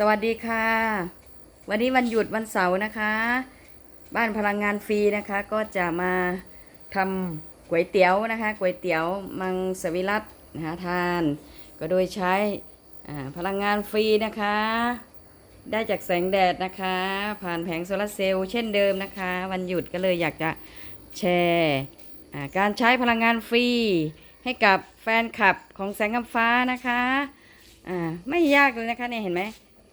สวัสดีค่ะ วันนี้วันหยุดวันเสาร์นะคะ บ้านพลังงานฟรีนะคะ ก็จะมาทำก๋วยเตี๋ยวนะคะก๋วยเตี๋ยวมังสวิรัตนะคะทาน ก็โดยใช้พลังงานฟรีนะคะ ได้จากแสงแดดนะคะ ผ่านแผงโซลาร์เซลล์เช่นเดิมนะคะ วันหยุดก็เลยอยากจะแชร์การใช้พลังงานฟรี ให้กับแฟนคลับของแสงกำฟ้านะคะไม่ยากเลยนะคะเนี่ยเห็นไหม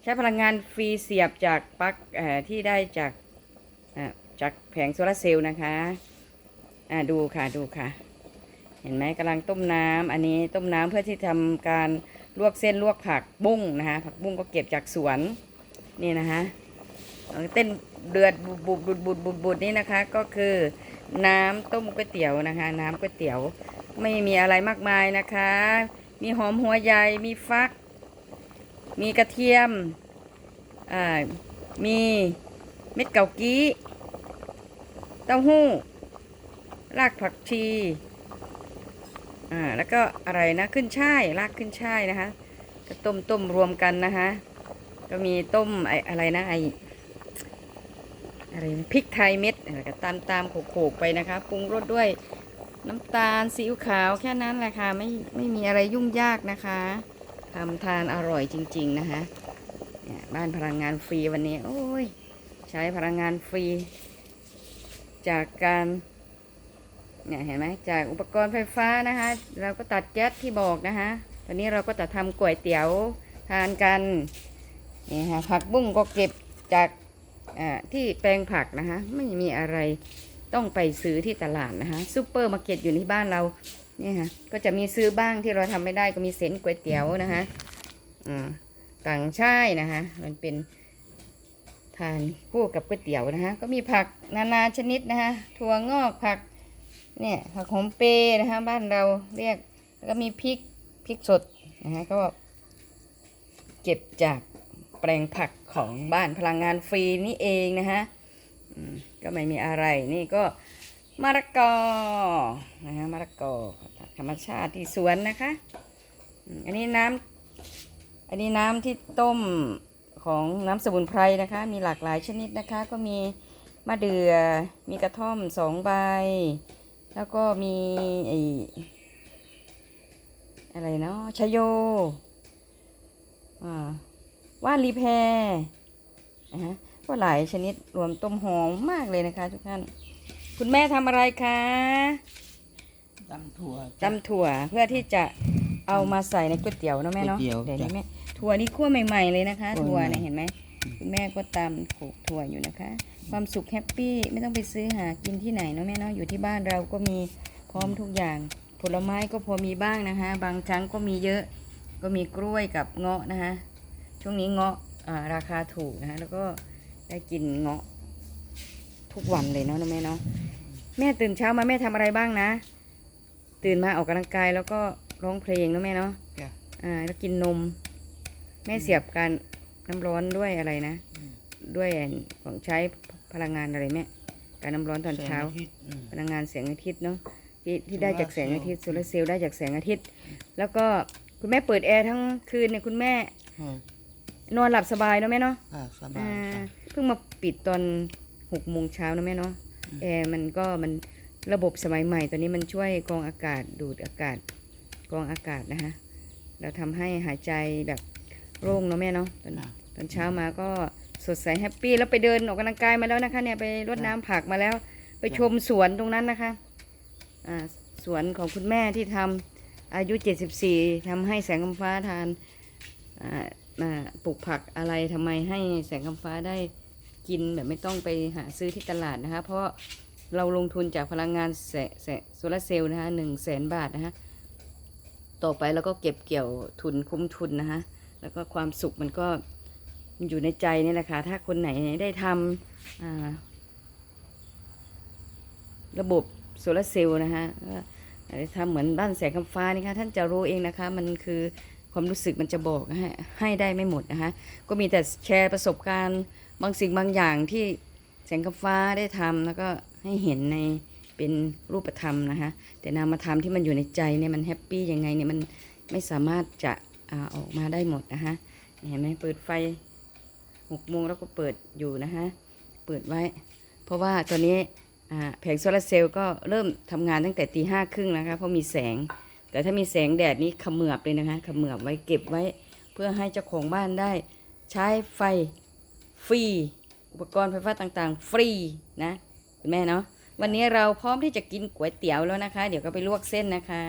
ช้พลังงานฟรีเสียบจากปลั๊กที่ได้จากจากแผงโซลาร์เซลล์นะคะอ่าดูค่ะดูค่ะ เห็นไหมกำลังต้มน้ำอันนี้ต้มน้ำเพื่อที่ทำการลวกเส้นลวกผักบุ้งนะคะผักบุ้งก็เก็บจากสวนนี่นะคะเต้นเดือดบุบบุบบุบบุบบุบบุบนี่นะคะ ก็คือน้ำต้มก๋วยเตี๋ยวนะคะ น้ำก๋วยเตี๋ยวไม่มีอะไรมากมายนะคะ มีหอมหัวใหญ่มีฟัก มีกระเทียม อ่า มีเม็ดเกากี้ เต้าหู้ รากผักชี อ่า แล้วก็อะไรนะขึ้นช่ายรากขึ้นช่ายนะคะก็ต้มต้มรวมกันนะคะก็มีต้มไออะไรนะไออะไรพริกไทยเม็ดอะไรก็ตามตามโขกๆไปนะคะปรุงรสด้วยน้ำตาลซีอิ๊วขาวแค่นั้นแหละค่ะไม่ไม่มีอะไรยุ่งยากนะคะ ทำทานอร่อยจริง ๆ นะคะเนี่ยบ้านพลังงานฟรีวันนี้ โอ้ย ใช้พลังงานฟรี จากการเนี่ยเห็นไหมจากอุปกรณ์ไฟฟ้านะคะ เราก็ตัดแก๊สที่บอกนะคะตอนนี้เราก็จะทำก๋วยเตี๋ยวทานกันนี่ค่ะผักบุ้งก็เก็บจากที่แปลงผักนะคะ ไม่มีอะไรต้องไปซื้อที่ตลาดนะคะซูเปอร์มาร์เก็ตอยู่ที่บ้านเรา นี่ค่ะ ก็จะมีซื้อบ้างที่เราทำไม่ได้ก็มีเส้นก๋วยเตี๋ยวนะคะอ่าต่างช่ายนะคะ มันเป็นทานคู่กับก๋วยเตี๋ยวนะคะ ก็มีผักนานาชนิดนะคะถั่วงอกผักเนี่ยผักหอมเปย์นะคะบ้านเราเรียกแล้วก็มีพริกพริกสดนะคะก็เก็บจากแปลงผักของบ้านพลังงานฟรีนี่เองนะคะก็ไม่มีอะไรนี่ก็ มะละกอนะคะมะละกอธรรมชาติที่สวนนะคะ อันนี้น้ำอันนี้น้ำที่ต้มของน้ำสมุนไพรนะคะ มีหลากหลายชนิดนะคะ ก็มีมะเดื่อมีกระท่อมสองใบ แล้วก็มีไออะไรเนาะชะโยอ่าว่านรีแพรนะฮะก็หลายชนิดรวมต้มหอมมากเลยนะคะทุกท่าน คุณแม่ทำอะไรคะตำถั่วตำถั่วเพื่อที่จะเอามาใส่ในก๋วยเตี๋ยวเนอะแม่เนาะก๋วยเตี๋ยวเดี๋ยวนี้จ้ะแม่ถั่วนี่คั่วใหม่ ๆเลยนะคะ คั่ถั่ววใหม่ เนี่ยเห็นไหมคุณแม่ก็ตำโขลกถั่วอยู่นะคะ ความสุขแฮปปี้ไม่ต้องไปซื้อหากินที่ไหนเนาะแม่เนาะอยู่ที่บ้านเราก็มีพร้อมทุกอย่าง ผลไม้ก็พอมีบ้างนะคะ บางครั้งก็มีเยอะ ก็มีกล้วยกับเงาะนะคะ ช่วงนี้เงาะอ่าราคาถูกนะคะแล้วก็ได้กินเงาะทุกวันเลยเนาะแม่เนาะ แม่ตื่นเช้ามาแม่ทำอะไรบ้างนะ ตื่นมาออกกำลังกายแล้วก็ร้องเพลงเนาะแม่เนาะจ้ะอ่า แล้วกินนม แม่เสียบการน้ำร้อนด้วยอะไรนะอืมด้วยของใช้พลังงานอะไรแม่ การน้ำร้อนตอนเช้าแสงอาทิตย์อืมพลังงานแสงอาทิตย์เนาะที่ที่ได้โซลาร์จากแสงอาทิตย์เซโซลล์ลาร์เซลล์ได้จากแสงอาทิตย์ แล้วก็คุณแม่เปิดแอร์ทั้งคืนเนี่ยคุณแม่อืมนอนหลับสบายเนาะแม่เนาะอ่าสบาอ่ายค่ะเพิ่งมาปิดตอนหกโมงเช้านะแม่เนาะอืม แอร์มันก็มันระบบสมัยใหม่ตอนนี้มันช่วยกรองอากาศดูดอากาศกรองอากาศนะคะเราทำให้หายใจแบบโล่งเนาะแม่เนาะตอนอะตอนเช้ามาก็สดใสแฮปปี้แล้วไปเดินออกกำลังกายมาแล้วนะคะเนี่ยไปรดน้ำผักมาแล้ว ไปชมสวนตรงนั้นนะคะอ่าสวนของคุณแม่ที่ทำอายุ 74ทำให้แสงคำฟ้าทานอ่าอ่าปลูกผักอะไรทำไมให้แสงคำฟ้าได้ กินแบบไม่ต้องไปหาซื้อที่ตลาดนะคะ เพราะเราลงทุนจากพลังงานแสแสโซลาเซลล์นะคะหนึ่งแสนบาทนะคะต่อไปเราก็เก็บเกี่ยวทุนคุ้มทุนนะคะแล้วก็ความสุขมันก็มันอยู่ในใจนี่แหละค่ะถ้าคนไหนได้ทำระบบโซลาเซลล์นะคะได้ทำเหมือนบ้านแสงคำฟ้านี่ค่ะท่านจะรู้เองนะคะ มันคือ ความรู้สึกมันจะบอกให้ให้ได้ไม่หมดนะคะก็มีแต่แชร์ประสบการณ์บางสิ่งบางอย่างที่แสงคำฟ้าได้ทำแล้วก็ให้เห็นในเป็นรูปธรรมนะคะแต่นามธรรมที่มันอยู่ในใจเนี่ยมันแฮปปี้ยังไงเนี่ยมันไม่สามารถจะอาออกมาได้หมดนะคะเห็นไหมเปิดไฟหกโมงแล้วก็เปิดอยู่นะคะเปิดไว้ เพราะว่าตอนนี้แผงโซลาร์เซลล์ก็เริ่มทำงานตั้งแต่ตีห้าครึ่งนะคะเพราะมีแสง แต่ถ้ามีแสงแดดนี้เขมือบเลยนะคะเขมือบไว้เก็บไว้ เพื่อให้เจ้าของบ้านได้ใช้ไฟฟรี อุปกรณ์ไฟฟ้าต่างๆ ฟรีนะคุณแม่เนาะวันนี้เราพร้อมที่จะกินก๋วยเตี๋ยวแล้วนะคะ เดี๋ยวก็ไปลวกเส้นนะคะ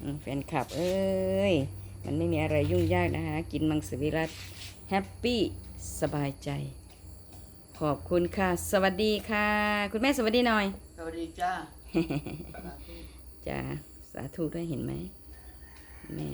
อืมแฟนคลับเอ้ยมันไม่มีอะไรยุ่งยากนะคะ กินมังสวิรัตแฮปปี้สบายใจ ขอบคุณค่ะ สวัสดีค่ะ คุณแม่สวัสดีหน่อย สวัสดีจ้าจ้าสาธุด้วยเห็นไหมแม่